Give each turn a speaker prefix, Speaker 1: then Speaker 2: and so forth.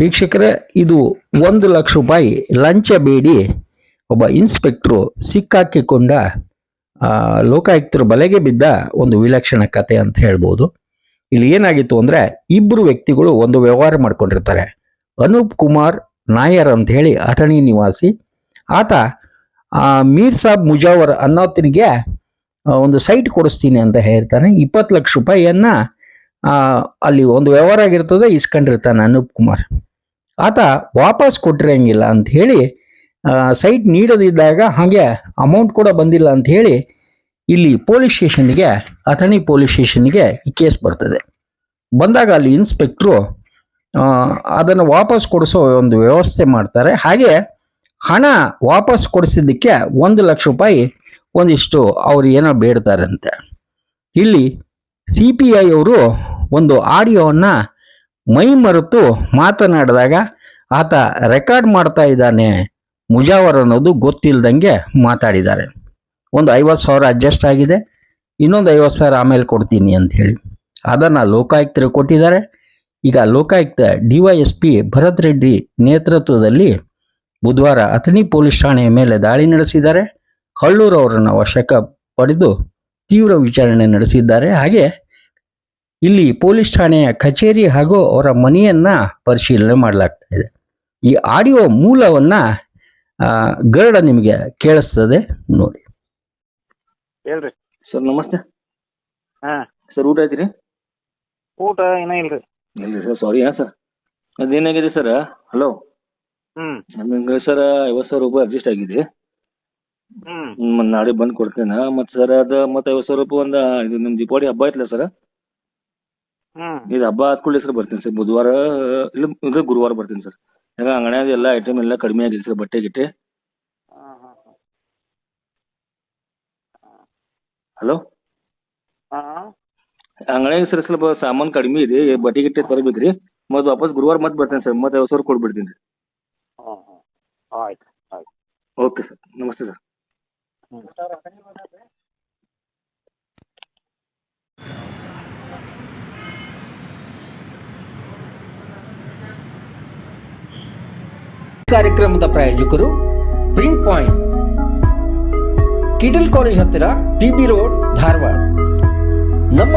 Speaker 1: ವೀಕ್ಷಕರೇ, ಇದು ಒಂದು ಲಕ್ಷ ರೂಪಾಯಿ ಲಂಚ ಬೇಡಿ. ಒಬ್ಬ ಇನ್ಸ್ಪೆಕ್ಟ್ರು ಸಿಕ್ಕಾಕಿಕೊಂಡ ಲೋಕಾಯುಕ್ತರು ಬಲೆಗೆ ಬಿದ್ದ ಒಂದು ವಿಲಕ್ಷಣ ಕತೆ ಅಂತ ಹೇಳ್ಬೋದು. ಇಲ್ಲಿ ಏನಾಗಿತ್ತು ಅಂದರೆ ಇಬ್ಬರು ವ್ಯಕ್ತಿಗಳು ಒಂದು ವ್ಯವಹಾರ ಮಾಡ್ಕೊಂಡಿರ್ತಾರೆ. ಅನೂಪ್ ಕುಮಾರ್ ನಾಯರ್ ಅಂತ ಹೇಳಿ ಅಥಣಿ ನಿವಾಸಿ. ಆತ ಮೀರ್ ಸಾಬ್ ಮುಜಾವರ್ ಅನ್ನೋತನಿಗೆ ಒಂದು ಸೈಟ್ ಕೊಡಿಸ್ತೀನಿ ಅಂತ ಹೇಳ್ತಾನೆ. ಇಪ್ಪತ್ತು ಲಕ್ಷ ರೂಪಾಯಿಯನ್ನ ಅಲ್ಲಿ ಒಂದು ವ್ಯವಹಾರ ಆಗಿರ್ತದೆ, ಇಸ್ಕೊಂಡಿರ್ತಾನೆ ಅನೂಪ್ ಕುಮಾರ್. ಆತ ವಾಪಸ್ ಕೊಟ್ಟಿರಂಗಿಲ್ಲ ಅಂತ ಹೇಳಿ ಸೈಟ್ ನೀಡದಿದ್ದಾಗ ಹಾಗೆ ಅಮೌಂಟ್ ಕೂಡ ಬಂದಿಲ್ಲ ಅಂತ ಹೇಳಿ, ಇಲ್ಲಿ ಪೊಲೀಸ್ ಸ್ಟೇಷನ್ಗೆ, ಅಥಣಿ ಪೊಲೀಸ್ ಸ್ಟೇಷನ್ಗೆ ಈ ಕೇಸ್ ಬರ್ತದೆ. ಬಂದಾಗ ಅಲ್ಲಿ ಇನ್ಸ್ಪೆಕ್ಟ್ರು ಅದನ್ನು ವಾಪಸ್ ಕೊಡಿಸೋ ಒಂದು ವ್ಯವಸ್ಥೆ ಮಾಡ್ತಾರೆ. ಹಾಗೆ ಹಣ ವಾಪಸ್ ಕೊಡಿಸಿದ್ದಕ್ಕೆ ಒಂದು ಲಕ್ಷ ರೂಪಾಯಿ ಒಂದಿಷ್ಟು ಅವ್ರು ಏನೋ ಬೇಡ್ತಾರಂತೆ. ಇಲ್ಲಿ ಸಿ ಪಿ ಐ ಅವರು ಒಂದು ಆಡಿಯೋವನ್ನು ಮೈ ಮರೆತು ಮಾತನಾಡಿದಾಗ ಆತ ರೆಕಾರ್ಡ್ ಮಾಡ್ತಾ ಇದ್ದಾನೆ ಮುಜಾವರ್ ಅನ್ನೋದು ಗೊತ್ತಿಲ್ಲದಂಗೆ ಮಾತಾಡಿದ್ದಾರೆ. ಒಂದು ಐವತ್ತು ಸಾವಿರ ಅಡ್ಜಸ್ಟ್ ಆಗಿದೆ. ಇನ್ನೊಂದು ಐವತ್ತು ಸಾವಿರ ಆಮೇಲೆ ಕೊಡ್ತೀನಿ ಅಂತ ಹೇಳಿ. ಅದನ್ನು ಲೋಕಾಯುಕ್ತರು ಕೊಟ್ಟಿದ್ದಾರೆ. ಈಗ Lokayukta DYSP Y S P Bharat Reddy ನೇತೃತ್ವದಲ್ಲಿ ಬುಧವಾರ ಅಥಣಿ ಪೊಲೀಸ್ ಠಾಣೆಯ ಮೇಲೆ ದಾಳಿ ನಡೆಸಿದ್ದಾರೆ. ಹಳ್ಳೂರು ಅವರನ್ನು ವಶಕ್ಕೆ ಪಡೆದು ತೀವ್ರ ವಿಚಾರಣೆ ನಡೆಸಿದ್ದಾರೆ. ಹಾಗೆ ಇಲ್ಲಿ ಪೊಲೀಸ್ ಠಾಣೆಯ ಕಚೇರಿ ಹಾಗೂ ಅವರ ಮನೆಯನ್ನ ಪರಿಶೀಲನೆ ಮಾಡಲಾಗ್ತಾ ಇದೆ. ಈ ಆಡಿಯೋ ಮೂಲವನ್ನ ಗರ್ಡ ಗರುಡ ನಿಮಗೆ ಕೇಳಿಸ್ತದೆ. ನೋಡಿ.
Speaker 2: ಹೇಳ್ರಿ.
Speaker 3: ಸರ್ ನಮಸ್ತೆ.
Speaker 2: ಹಾ.
Speaker 3: ಸರ್ ಊಟ ಐತ್ರಿ
Speaker 2: ಊಟ ಏನ ಇಲ್ರಿ.
Speaker 3: ಇಲ್ರಿ ಸರ್ ಸಾರಿ ಹಾಂ ಸರ್ ಅದೇನಾಗಿದೆ ಸರ್ ಹಲೋ
Speaker 2: ಹ್ಮ್.
Speaker 3: ನಮಗೆ ಸರ್ ಐವತ್ತು ಸಾವಿರ ರೂಪಾಯಿ ಅಡ್ಜಸ್ಟ್ ಆಗಿದೆ.
Speaker 2: ಹ್ಮ್.
Speaker 3: ಮತ್ತು ನಾಳೆ ಬಂದು ಕೊಡ್ತೇನೆ. ಮತ್ತು ಸರ್ ಅದು ಮತ್ತು ಐವತ್ತು ಸಾವಿರ ರೂಪಾಯಿ ಒಂದ್ ಇದು ನಿಮ್ಮ ದೀಪಾವಳಿ ಹಬ್ಬ ಐತಲ್ಲ ಸರ್ ಇದು ಹಬ್ಬ ಆದ್ಕೊಳ್ಳಿ ಸರ್ ಬರ್ತೀನಿ ಸರ್ ಬುಧವಾರ ಇಲ್ಲ ಇಲ್ಲ ಗುರುವಾರ ಬರ್ತೀನಿ ಸರ್ ಯಾಕಂದ್ರೆ ಅಂಗಡಿಯಾಗ ಎಲ್ಲ ಐಟಮ್ ಎಲ್ಲ ಕಡಿಮೆ ಆಗಿದೆ ಸರ್ ಬಟ್ಟೆ ಗಿಟ್ಟೆ. ಹಲೋ ಅಂಗಡ್ಯಾಗ ಸರ್ ಸ್ವಲ್ಪ ಸಾಮಾನು ಕಡಿಮೆ ಇದೆ ಬಟ್ಟೆ ಗಿಟ್ಟೆ ತರಬೇಕು ರೀ ಮತ್ತು ವಾಪಸ್ ಗುರುವಾರ ಮತ್ತೆ ಬರ್ತೇನೆ ಸರ್ ಮತ್ತೆ ಐವತ್ತು ಸಾವಿರ ಕೊಟ್ಬಿಡ್ತೀನಿ ರೀ
Speaker 2: ಹ್ಮ್ ಹ್ಮ್ ಆಯ್ತು ಆಯ್ತು.
Speaker 3: ಓಕೆ ಸರ್ ನಮಸ್ತೆ ಸರ್.
Speaker 1: ಕಾರ್ಯಕ್ರಮದ ಪ್ರಾಯೋಜಕರು ಪ್ರಿಂಟ್ ಪಾಯಿಂಟ್ ಕಿಟಲ್ ಕಾಲೇಜ್ ಹತ್ತಿರ ಟಿ ಬಿ ರೋಡ್ ಧಾರವಾಡ.